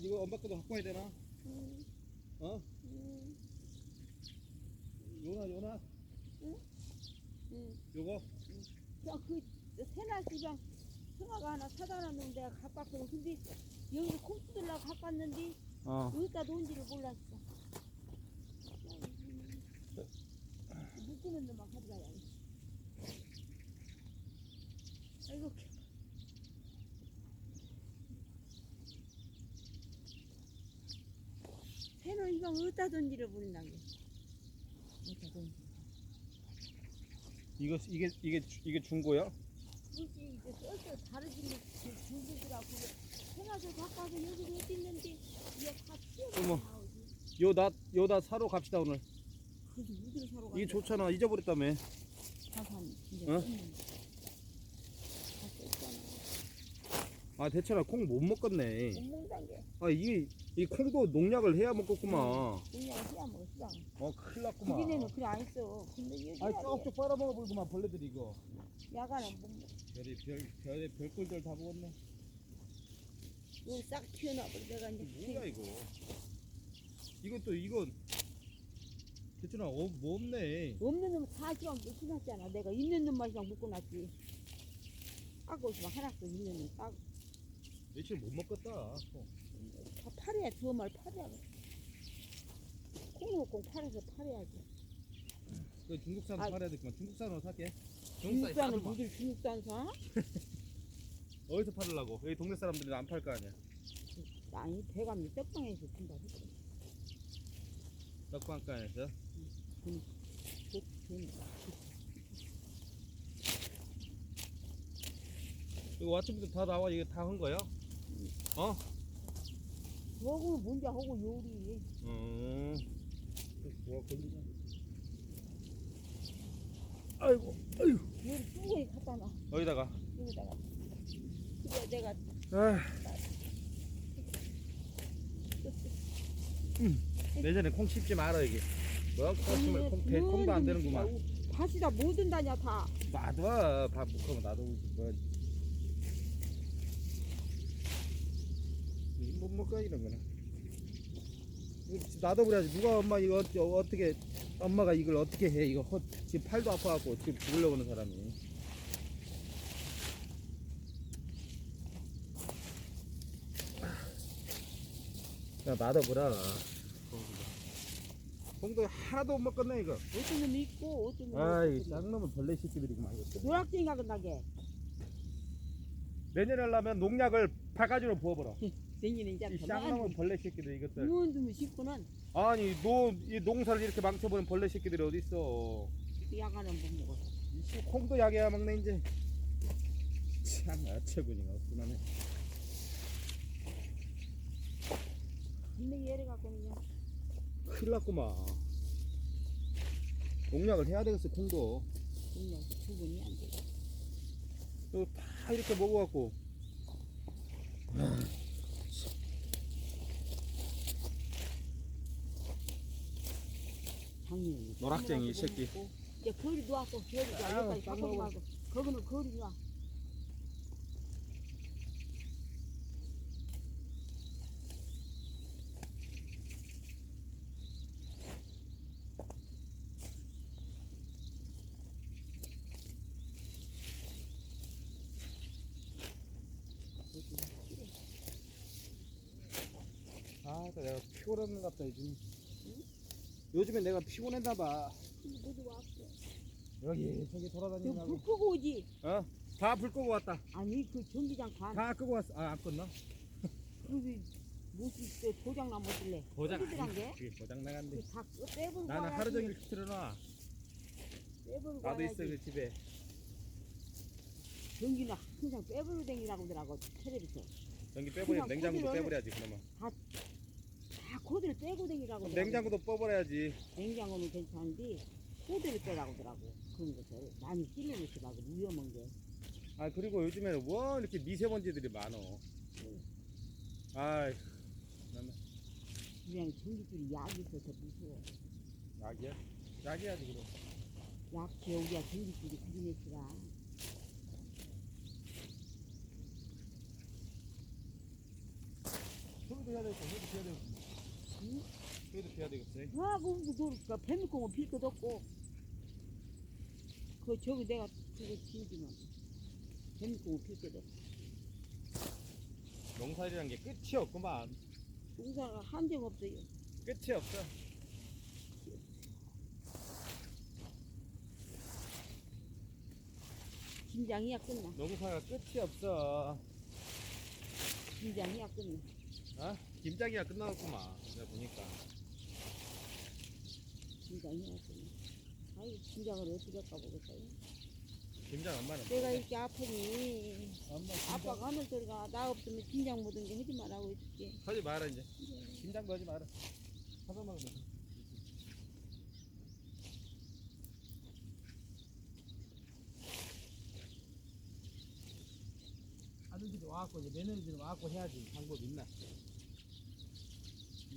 이거 엄마 것도 갖고 와야 되나? 음, 어? 음, 요나 요나 음. 요거 그냥 그 새날 시장 승아가 하나 사다 놨는데 왔거든. 근데 여기 콩 뜯으려고 갖고 왔는데 어 여기다 놓은지를 몰랐어. 묶이는 데만 가져가야 돼. 아이고. 새는 이방 어디다 보낸다는 게. 어디다 던지. 이거 이게 이게 주- 이게 중고야? 그것이 이제 썰썰 다르지는 중국이라고 생각을 와서 여기 어디 있는데 이게 다 어머. 튀어나와. 요나 요나 사러 갑시다 오늘. 그래서 어디로 사러 이게 가냐? 좋잖아 잊어버렸다며. 자산 이제 어? 끊는 거. 다 썼잖아. 아 대체나 콩못 먹겠네. 못 먹는 게 아 이게 이 콩도 농약을 해야 먹겠구만. 그냥 해야 먹어 시장. 어 큰일 났구만. 그기네는 그래 안 써. 근데 여기 아 쪽쪽 빨아먹어 볼구만 벌레들이 이거. 야간은 못 먹어. 별이 별 별의 별꼴들 다 먹었네. 여기 싹 튀어나와 버려. 내가 이제 뭐야 이거? 이것도 이건 대체나 어, 뭐 없네. 없는 놈은 다 시간 묶어놨잖아. 내가 있는 놈만 시장 묶어놨지. 까고 있으면 하나씩 있는 놈 까고. 며칠 못 먹겠다. 콩. 다 팔아야 두 마리 팔아야 콩을 팔아서 팔아야지 그 중국산 아. 팔아야 되겠구만. 중국산으로 살게. 중국산은 싸더만. 무슨 중국산 사? 어디서 팔으려고? 여기 동네 사람들이 안 팔 거 아니야. 아니 대감이 떡방에서 준다 그랬어 떡방가에서. 그, 그, 이거 아침부터 다 나와 이거 다한 거야? 어? 그거 뭔지 하고 요리 음. 뭐 걸리냐? 아이고, 아이고. 요리 뚜껑에 갖다 놔 어디다가? 여기다가 그래 내가 아. 내전에 콩 씹지 말아 이게. 뭐 콩심을 콩 대, 콩도 안 되는구만. 밭이 다못 든다냐 다 놔둬. 밥 먹으면 놔둬. 뭐. 못 먹어 이런 거는. 놔둬버려야지. 누가 엄마 이거 어 떻게, 어떻게 엄마가 이걸 어떻게 해? 이거 허, 지금 팔도 아파갖고 지금 죽으려고 하는 사람이. 야 놔둬보라. 콩도 하나도 못 먹겠네 이거. 놈이 있고 놈이 아이 쌍놈은 벌레 새끼들이구만 이거. 노락쟁이가 끝나게 내년에 하려면 농약을 바가지로 부어버려. 생기는 이제 이 쌍놈은 벌레 새끼들 이것들. 누운 놈이 싶고는 아니 노이 농사를 이렇게 망쳐버린 벌레 새끼들이 어디 있어? 그 야간은 못 먹어 이씨 콩도 약해야 먹네 이제. 참 어처구니가 없구만해. 근데 얘를 갖고 그냥 큰일 났구만. 농약을 해야 되겠어 콩도. 그냥 구분이 안 돼. 이거 다 이렇게 먹어갖고. 노락쟁이 이 새끼. 이제 거리 놓았어 여기가 아유, 여기까지 딱 거기 먹어. 말고 거기는 거리 놔 아, 또 내가 피곤한 것 같다 요즘. 요즘에 내가 피곤했나 봐. 모두 왔어 여기 저기 돌아다니느라고. 너불 끄고 오지 어? 다 불 끄고 왔다. 아니 그 전기장 간다 끄고 왔어. 아, 안 껐나? 그래서 무슨 때 도장 나무길래 고장 끄지란 게? 그게 고장 나간대. 그다 빼버리고 나는 와야지. 하루 종일 틀어놔. 빼버리고 나도 와야지. 있어 그 집에. 전기는 항상 빼버리고 댕기라고 하더라고 텔레비전 전기 빼버려. 그냥 냉장고도 빼버려야지 그러면. 다 코드를 빼고 댕기라고. 냉장고도 빼버려야지. 냉장고는 괜찮은데 코드를 빼라고 하더라고 그런 것을 많이 있더라고 위험한 게 아 그리고 요즘에는 뭐 이렇게 미세먼지들이 많어. 아이, 나는 그냥 전기줄이 약이 있어서 무서워 약이야? 약이야지 그럼. 약 개우리야 전기줄이 그리네시라 소리도 해야 되겠어. 회도 해야 되겠 회도 해야 되겠어. 와, 그거 너 뱀콩은 필 것도 없고. 그 저기 내가 그거 지우지만 뱀콩은 필 것도 없고. 농사일이란 게 끝이 없구만. 농사가 한정 없어요. 끝이 없어. 김장이야 끝나. 농사가 끝이 없어. 김장이야 끝나. 어? 김장이가 끝나갔구만. 내가 보니까. 김장이야 끝나. 아이 김장을 어떻게 할까 보겠어요. 김장 엄마는. 내가. 이렇게 아프니 엄마 아빠가 하는 소리가 나 없으면 김장 모든 게 하지 말라고 있을게. 하지 마라 이제. 김장도 하지 마라. 사서 먹으면 돼. 아들들이 와갖고 이제 며느리들이 와갖고 해야지 방법 있나?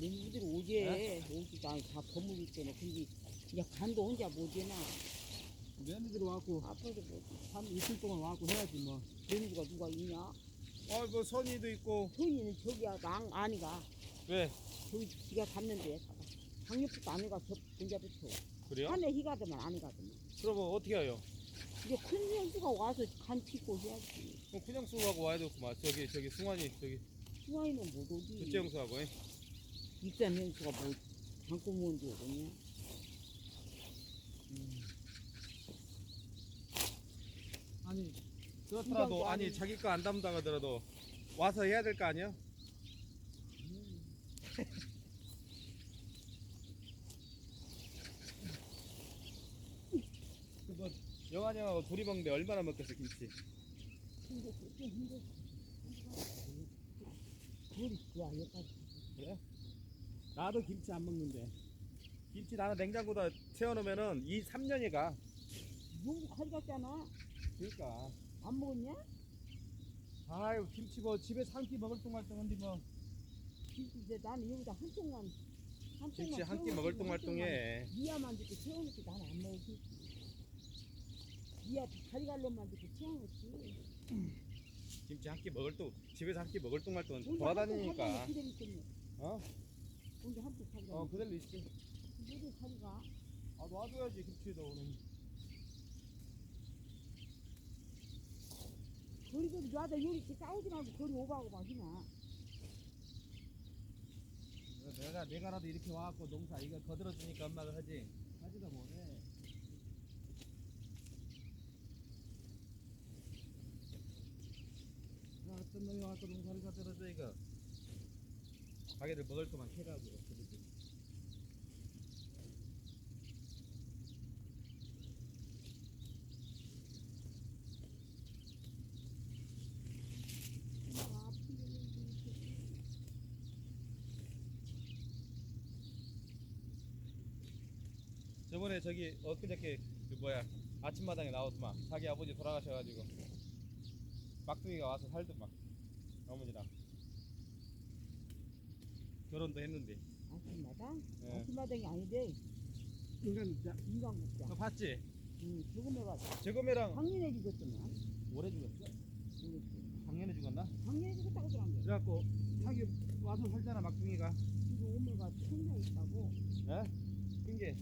내니들 오제 오지도 않고 다 버무릴 때는 근데 그냥 간도 혼자 못해나 며느리들이 와갖고 아빠도 뭐지 한 이틀 동안 와갖고 해야지 뭐. 내니가 누가 있냐 어뭐 선이도 있고 손이는 저기야 랑 아니가 왜 저기 지가 갔는데 안 해가 저 분자부터 그래요? 한해 희가더만 안 해가더만 그러면 어떻게 해요? 이제 큰 형수가 와서 간 피고 해야지 그럼 그냥 수하고 와야 되겠구만. 저기 저기 승환이 저기 수아이는 못 오지 둘째 형수하고. 예? 입산 형수가 뭐 장고 모은지 오겠냐 아니 그렇더라도 아니 자기 거 안 담다 하더라도 와서 해야 될 거 아니야? 그거 영환이 형하고 둘이 먹는데 얼마나 먹겠어 김치? 힘들어 좀 힘들어 머리 그거 여기까지 그래? 나도 김치 안 먹는데. 김치 나는 냉장고다 채워놓으면은 이 3년이 가. 너무 가져갔잖아. 그러니까. 안 먹었냐? 아유 김치 뭐 집에 한끼 먹을 동말동한데 뭐. 이제 나는 여기다 한 통만 한 김치 한 끼 먹을 동말동해. 미야만 듣고 채워놓고 나는 안 먹지. 미야 다리갈로만 듣고 채워놓지. 김치 한 끼 먹을 동 집에서 한 끼 먹을 동말동 혼자 돌아다니니까. 어? 혼자 한통 가져가 어 그대로 있지 모두 가져가. 아 놔둬야지 김치에다 오늘 거리도 놔다 요리 때 싸우지 말고 거리 오버하고 마시나. 내가 내가라도 이렇게 와갖고 농사 이거 거들어주니까 엄마가 하지. 하지도 못해. 아, 어떤 놈이 와서 농사를 거들어줘 이거 가게를 먹을 아픈데 이렇게. 저번에 저기 엊그저께 그 뭐야 아침마당에 나오더만 자기 아버지 돌아가셔가지고 막둥이가 와서 살더만 어머니랑 결혼도 했는데. 아침마당? 예. 아침마당이 아닌데. 인간 진짜 인간 먹자 너 봤지? 응 조금해가 저금이랑 작년에 죽었더만 오래 죽었어? 작년에 죽었나? 작년에 죽었다고 게 그래갖고 자기 와서 살잖아 막둥이가. 이거 오메가 천장 있다고. 예? 그게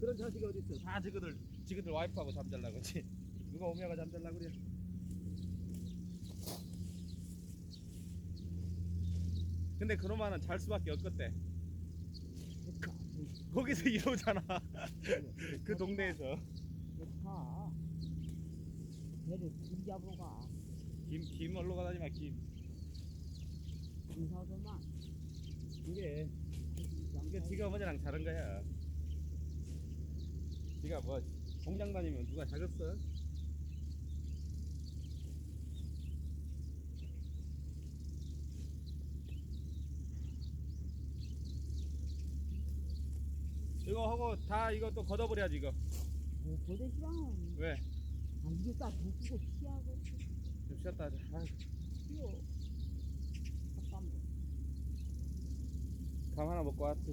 그런 자식이 어딨어? 다 지그들 지그들 와이프하고 잠잘라 그지. 누가 오메가 잠잘라 그래 근데 그놈아는 잘 수밖에 없겠대. 거기서 이러잖아. 그 동네에서. 좋다 배를 길 잡으러 가. 김, 김 얼로 가다니 마김. 인사도만 이게 이게 지가 어머니랑 다른 거야. 지가 뭐 공장 다니면 누가 작았어? 이거 하고 다 이거 또 걷어버려야지 이거 뭐 보내지 마. 왜? 아, 이거 다 묶고 피하고 좀 쉬었다 하자 아, 피워. 잠깐만. 밤 하나 먹고 왔지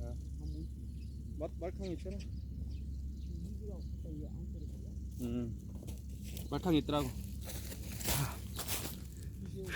어? 아, 뭐지? 말, 말캉이 있잖아 맛탕이 응 말캉이 있더라고 이게